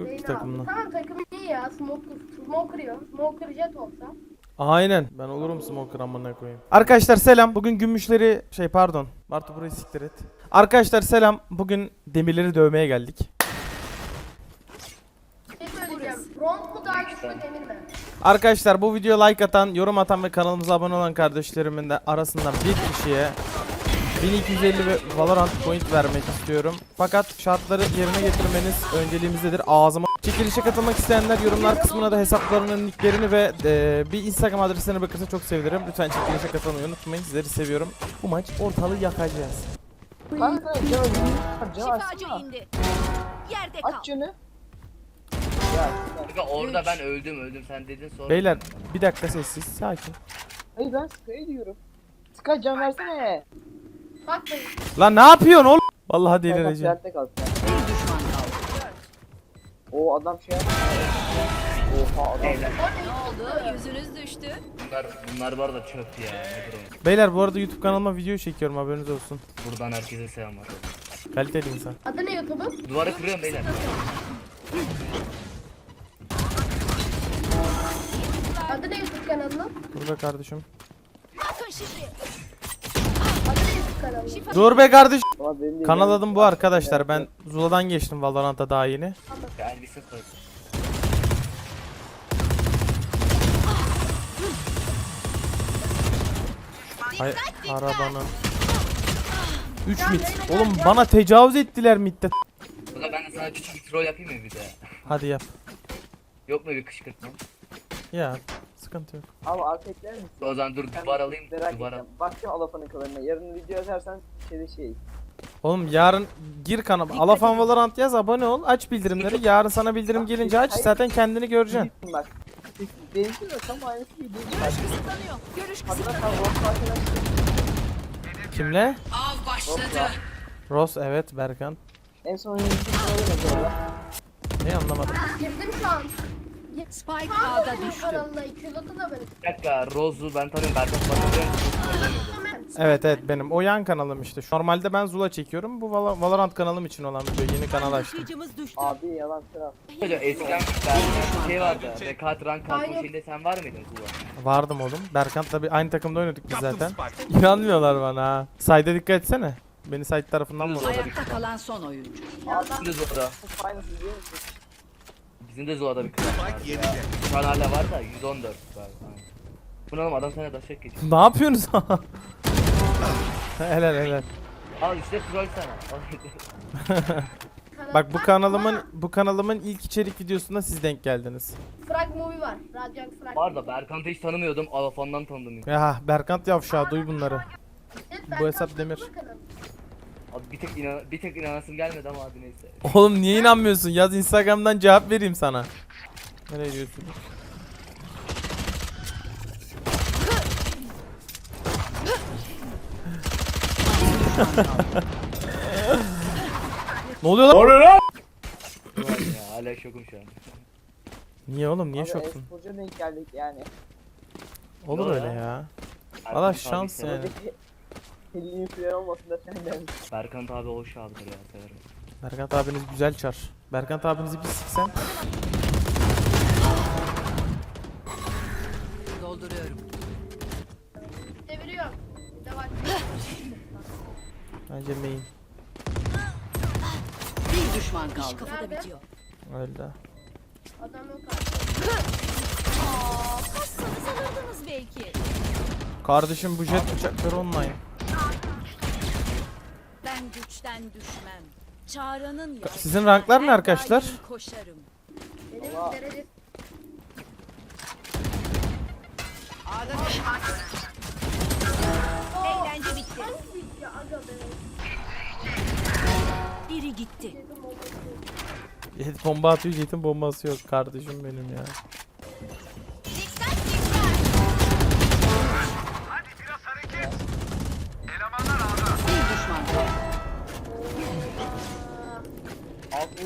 yok Zeyn ki abi. takımda. Tamam takımı iyi ya. Smoke, smoker yok. Smoker jet olsa. Aynen. Ben olurum smoker amına koyayım. Arkadaşlar selam. Bugün gümüşleri şey pardon. Bartu burayı siktir et. Arkadaşlar selam. Bugün demirleri dövmeye geldik. Bir şey söyleyeceğim. Bronz mu daha güçlü demir mi? Arkadaşlar bu videoya like atan, yorum atan ve kanalımıza abone olan kardeşlerimin de arasından bir kişiye 1250 ve Valorant point vermek istiyorum. Fakat şartları yerine getirmeniz önceliğimizdedir. Ağzıma çekilişe katılmak isteyenler yorumlar kısmına da hesaplarının linklerini ve e, bir Instagram adresine bakırsa çok sevinirim. Lütfen çekilişe katılmayı unutmayın. Sizleri seviyorum. Bu maç ortalığı yakacağız. Kanka Şifacı indi. Yerde kal. Aç canı. Ya Kanka orada ben öldüm öldüm sen dedin sonra. Beyler bir dakika sessiz sakin. hayır ben Sky'ı diyorum. Sky can versene. Bak be. Lan ne yapıyorsun oğlum? Vallahi delireceğim. sen. O adam şey yaptı. Oha adam. Ne oldu? Yüzünüz düştü. bunlar, bunlar bu arada çöp ya. Beyler bu arada YouTube kanalıma video çekiyorum haberiniz olsun. Buradan herkese selam var. Kaliteli insan. Adı ne YouTube'un? Duvara kırıyorum beyler. Adı ne YouTube kanalının? Burada kardeşim. Bakın şimdi. Adı ne YouTube kanalının? Şifa Dur be kardeş. Ama benim de Kanal yani- adım bu arkadaşlar. Ben Zula'dan geçtim Valorant'a daha yeni. Ya elbise koy. Hay arabanın. 3 mit. Oğlum bana tecavüz ettiler mitte. Burada ben de sana küçük bir troll yapayım mı bir de? Hadi yap. Yok mu bir kışkırtma? Ya sıkıntı yok. Abi afetler misin? O zaman dur duvar alayım. Merak Duvar ettim. al. Bakacağım Alafan'ın kalanına. Yarın video atarsan şeyde şey. Oğlum yarın gir kanala. Alafan Valorant yaz abone ol. Aç bildirimleri. Yarın sana bildirim gelince aç. Zaten kendini göreceksin. Bilirsin bak. Benimki de tam aynısı gibi değil. Bak, kısıtlanıyor. Görüş Hatta kısıtlanıyor. Kimle? Av başladı. Ross evet Berkan. En son yönetici böyle mesela. Ne anlamadım. Girdim şu an. Spike Şu A'da düştü. kanalına 230 da benim. Bir dakika Rose'u ben tanıyorum. Berkan tanıyorum. Evet evet benim. O yan kanalım işte. Normalde ben Zula çekiyorum. Bu Val- Valorant kanalım için olan video. Yeni kanal açtım. Taşıyıcımız düştü. Abi yalan sıra. Hocam eskiden Berkan şey vardı. Rekat rank kalkma Aynen. şeyinde sen var mıydın Zula? Vardım oğlum. Berkant'la bir aynı takımda oynadık biz zaten. İnanmıyorlar bana ha. Sayda dikkat etsene. Beni side tarafından vurdu. Ayakta kalan son oyuncu. Bizim de Zula'da. Aynısı? Bizim de Zula'da bir kız var. ya. Şu an hala var da 114 var. Aynen. Bu ne oğlum adam sana daşak geçiyor. Ne yapıyorsunuz? helal helal. Al işte troll sana. Al. Bak bu kanalımın bu kanalımın ilk içerik videosunda siz denk geldiniz. Frag movie var. Radyant frag. Var da Berkant'ı hiç tanımıyordum. Alafon'dan tanıdım. Ya Berkant yavşağı duy bunları. Evet, bu Berkan hesap demir. Kanalı. Abi bir tek inan bir tek inanasım gelmedi ama hadi neyse. Oğlum niye inanmıyorsun? Yaz Instagram'dan cevap vereyim sana. Nereye gidiyorsun? ne oluyor lan? Ulan ya hala şokum şu an. Niye oğlum? Niye Abi şoksun? e-sporcuya denk geldik yani. Olur öyle ya? abi şans yani. Buradaki 50 influencer olmasın da sen gelmiş. Berkant abi hoş abidir ya severim. Berkant abiniz güzel çar. Berkant abinizi bir siksen. Dolduruyorum. Deviriyorum. Bir de var. Bence main. Bir düşman kaldı. Kafada bitiyor. Öyle. Adam yok abi. Aa, kassanız alırdınız belki. Kardeşim bu jet uçakları online. Ben düşmem. Çağrı'nın ya. Sizin ranklar ne arkadaşlar? Koşarım. Benim Eğlence bitti. Biri gitti. Jet bomba atıyor jetin bombası yok kardeşim benim ya.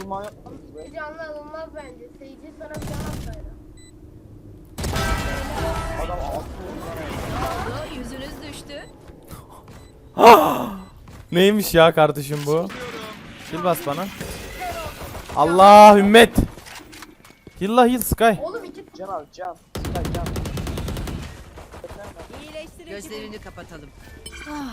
Mı? Bir canlı alınmaz bence. Seyirci sana bir. Adam alt vurma. Oldu, Yüzünüz düştü. Neymiş ya kardeşim bu? Sil bas bana. Allah ümmet. Hilla heal Sky. Oğlum iki Can al can. Sky can. Gözlerini kapatalım. Can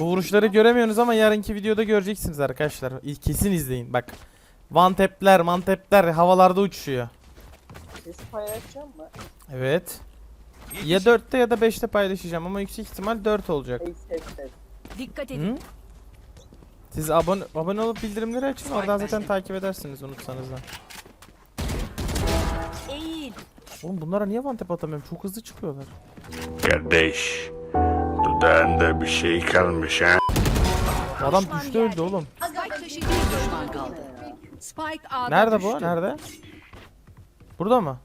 Bu vuruşları göremiyorsunuz ama yarınki videoda göreceksiniz arkadaşlar. Kesin izleyin bak. One tap'ler, man tap'ler havalarda uçuşuyor. Sesi paylaşacağım mı? Evet. Ya 4'te ya da 5'te paylaşacağım ama yüksek ihtimal 4 olacak. Ses ses. Dikkat edin. Hı? Siz abone, abone olup bildirimleri açın oradan zaten takip edersiniz unutsanız da. Oğlum bunlara niye one tap atamıyorum? Çok hızlı çıkıyorlar. Kardeş, dudağında bir şey kalmış ha? Adam düştü öldü oğlum. Aga Spike be, taşı bir düşman kaldı. Spike A'da Nerede düştü. bu? Nerede? Burada mı?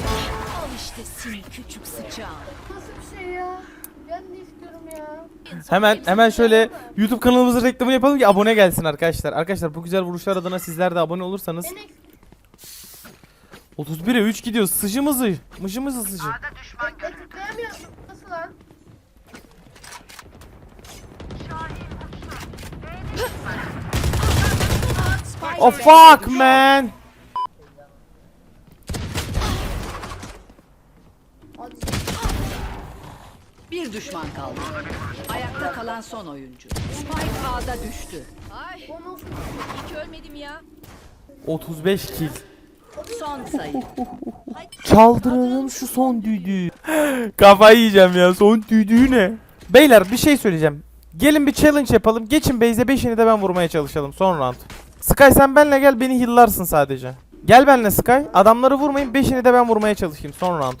Al işte seni küçük sıçağın. Nasıl bir şey ya? Ben de istiyorum ya. Hemen hemen şöyle YouTube kanalımızın reklamını yapalım ki abone gelsin arkadaşlar. Arkadaşlar bu güzel vuruşlar adına sizler de abone olursanız En eksik 31'e 3 gidiyor. Sıcımızı. Mışımızı sıcı. bekle tıklayamıyorum. Nasıl lan? Oh fuck man. Bir düşman kaldı. Ayakta kalan son oyuncu. Spike A'da düştü. Ay hiç ölmedim ya. 35 kill. Son sayı. Çaldıralım şu son düdüğü. Kafayı yiyeceğim ya son düdüğü ne? Beyler bir şey söyleyeceğim. Gelin bir challenge yapalım. Geçin base'e 5'ini de ben vurmaya çalışalım son round. Sky sen benle gel beni hillarsın sadece. Gel benle Sky. Adamları vurmayın 5'ini de ben vurmaya çalışayım son round.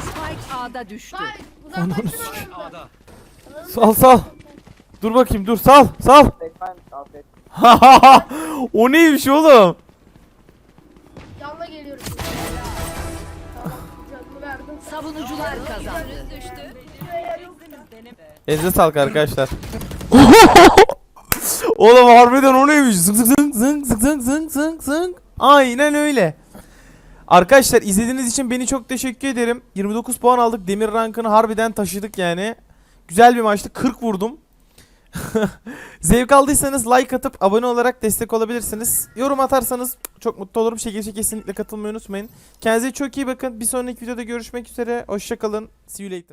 Spike A'da düştü. Alanından. Sal sal. Dur bakayım dur sal sal. Efendim afiyet. o neymiş oğlum? Savunucular kazandı. Elinize sağlık arkadaşlar. Oğlum harbiden o neymiş? Zıng zıng zıng zıng zıng zıng zıng zıng. Aynen öyle. Arkadaşlar izlediğiniz için beni çok teşekkür ederim. 29 puan aldık. Demir rankını harbiden taşıdık yani. Güzel bir maçtı. 40 vurdum. Zevk aldıysanız like atıp abone olarak destek olabilirsiniz. Yorum atarsanız çok mutlu olurum. Çekilişe kesinlikle katılmayı unutmayın. Kendinize çok iyi bakın. Bir sonraki videoda görüşmek üzere. Hoşçakalın. See you later.